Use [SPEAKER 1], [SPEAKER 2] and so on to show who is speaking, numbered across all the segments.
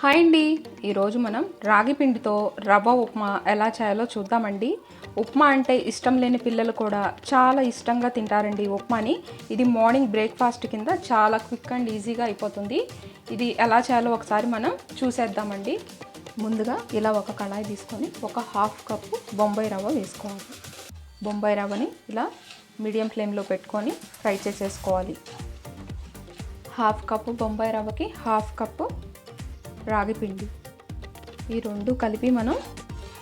[SPEAKER 1] Hi అండి. ఈరోజు మనం రాగి పిండితో రవ్వ ఉప్మా ఎలా చేయాలో చూద్దామండి. ఉప్మా అంటే ఇష్టం లేని పిల్లలు కూడా చాలా ఇష్టంగా తింటారండి ఉప్మాని. ఇది మార్నింగ్ బ్రేక్ఫాస్ట్ కింద చాలా క్విక్ అండ్ ఈజీగా అయిపోతుంది. ఇది ఎలా చేయాలో ఒకసారి మనం చూసేద్దామండి. ముందుగా ఇలా ఒక కళాయి తీసుకొని ఒక హాఫ్ కప్పు బొంబాయి రవ్వ వేసుకోవాలి. బొంబాయి రవ్వని ఇలా మీడియం ఫ్లేమ్లో పెట్టుకొని ఫ్రై చేసేసుకోవాలి. హాఫ్ కప్పు బొంబాయి రవ్వకి హాఫ్ కప్పు రాగి పిండి. ఈ రెండు కలిపి మనం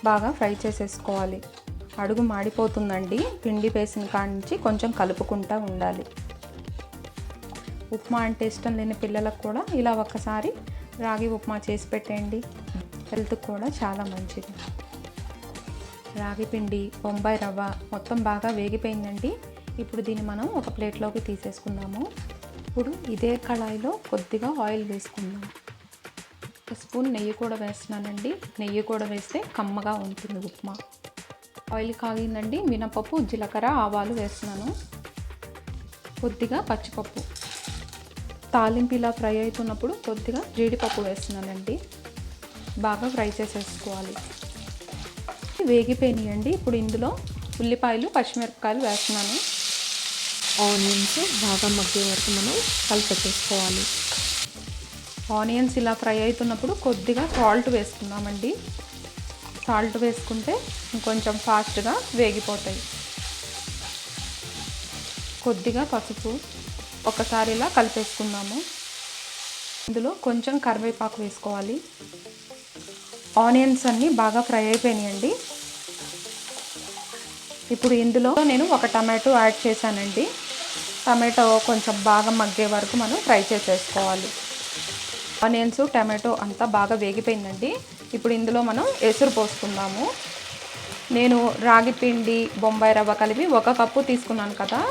[SPEAKER 1] బాగా ఫ్రై చేసేసుకోవాలి. అడుగు మాడిపోతుందండి. పిండి వేసిన కాడి నుంచి కొంచెం కలుపుకుంటూ ఉండాలి. ఉప్మా అంటే ఇష్టం లేని పిల్లలకు కూడా ఇలా ఒక్కసారి రాగి ఉప్మా చేసి పెట్టండి హెల్త్ కూడా చాలా మంచిది. రాగి పిండి బొంబాయి రవ్వ మొత్తం బాగా వేగిపోయిందండి. ఇప్పుడు దీన్ని మనం ఒక ప్లేట్లోకి తీసేసుకుందాము. ఇప్పుడు ఇదే కళాయిలో కొద్దిగా ఆయిల్ వేసుకుందాం. ఒక స్పూన్ నెయ్యి కూడా వేస్తున్నానండి. నెయ్యి కూడా వేస్తే కమ్మగా ఉంటుంది ఉప్మా. ఆయిల్ కాగిందండి. మినపప్పు జీలకర్ర ఆవాలు వేస్తున్నాను. కొద్దిగా పచ్చిపప్పు. తాలింపు ఇలా ఫ్రై అవుతున్నప్పుడు కొద్దిగా జీడిపప్పు వేస్తున్నానండి. బాగా ఫ్రై చేసేసుకోవాలి. వేగిపోయినాయండి. ఇప్పుడు ఇందులో ఉల్లిపాయలు పచ్చిమిరపకాయలు వేస్తున్నాను.
[SPEAKER 2] ఆనియన్స్ బాగా మగ్గే వరకు మనం కలిపెట్టేసుకోవాలి.
[SPEAKER 1] ఆనియన్స్ ఇలా ఫ్రై అవుతున్నప్పుడు కొద్దిగా సాల్ట్ వేసుకుందామండి. సాల్ట్ వేసుకుంటే ఇంకొంచెం ఫాస్ట్గా వేగిపోతాయి. కొద్దిగా పసుపు ఒకసారి ఇలా కలిపేసుకుందాము. ఇందులో కొంచెం కరివేపాకు వేసుకోవాలి. ఆనియన్స్ అన్నీ బాగా ఫ్రై అయిపోయినాయండి. ఇప్పుడు ఇందులో నేను ఒక టమాటో యాడ్ చేశానండి. టమాటో కొంచెం బాగా మగ్గే వరకు మనం ఫ్రై చేసేసుకోవాలి. ఆనియన్స్ టమాటో అంతా బాగా వేగిపోయిందండి. ఇప్పుడు ఇందులో మనం ఎసురు పోసుకుందాము. నేను రాగి పిండి బొంబాయి రవ్వ కలిపి ఒక కప్పు తీసుకున్నాను కదా.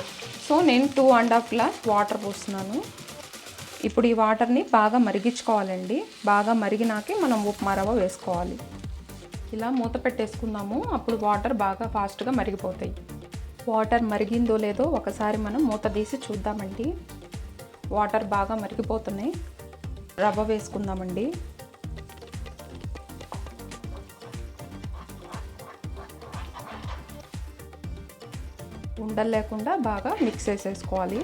[SPEAKER 1] సో నేను two and half glass water పోస్తున్నాను. ఇప్పుడు ఈ వాటర్ని బాగా మరిగించుకోవాలండి. బాగా మరిగినాకే మనం ఉప్మా రవ్వ వేసుకోవాలి. ఇలా మూత పెట్టేసుకుందాము. అప్పుడు వాటర్ బాగా ఫాస్ట్గా మరిగిపోతాయి. వాటర్ మరిగిందో లేదో ఒకసారి మనం మూత తీసి చూద్దామండి. వాటర్ బాగా మరిగిపోతున్నాయి. రవ్వ వేసుకుందామండి. ఉండలు లేకుండా బాగా మిక్స్ చేసేసుకోవాలి.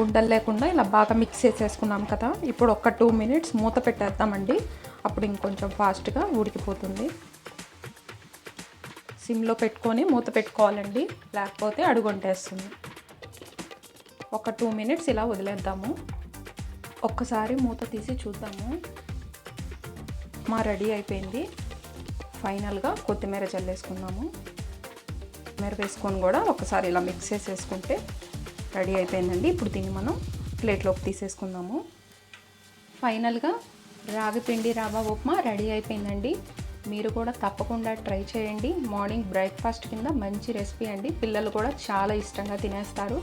[SPEAKER 1] ఉండలు లేకుండా ఇలా బాగా మిక్స్ చేసేసుకున్నాం కదా ఇప్పుడు ఒక టూ మినిట్స్ మూత పెట్టేద్దామండి. అప్పుడు ఇంకొంచెం ఫాస్ట్గా ఉడికిపోతుంది. సిమ్లో పెట్టుకొని మూత పెట్టుకోవాలండి. లేకపోతే అడుగొంటేస్తుంది. ఒక టూ మినిట్స్ ఇలా వదిలేద్దాము. ఒక్కసారి మూత తీసి చూద్దాము. మా రెడీ అయిపోయింది. ఫైనల్గా కొత్తిమీర చల్లేసుకుందాము. కొత్తిమీర వేసుకొని కూడా ఒకసారి ఇలా మిక్స్ చేసేసుకుంటే రెడీ అయిపోయిందండి. ఇప్పుడు దీన్ని మనం ప్లేట్లోకి తీసేసుకుందాము. ఫైనల్గా రాగి పిండి రవ్వ ఉప్మా రెడీ అయిపోయిందండి. మీరు కూడా తప్పకుండా ట్రై చేయండి. మార్నింగ్ బ్రేక్ఫాస్ట్ కింద మంచి రెసిపీ అండి. పిల్లలు కూడా చాలా ఇష్టంగా తినేస్తారు.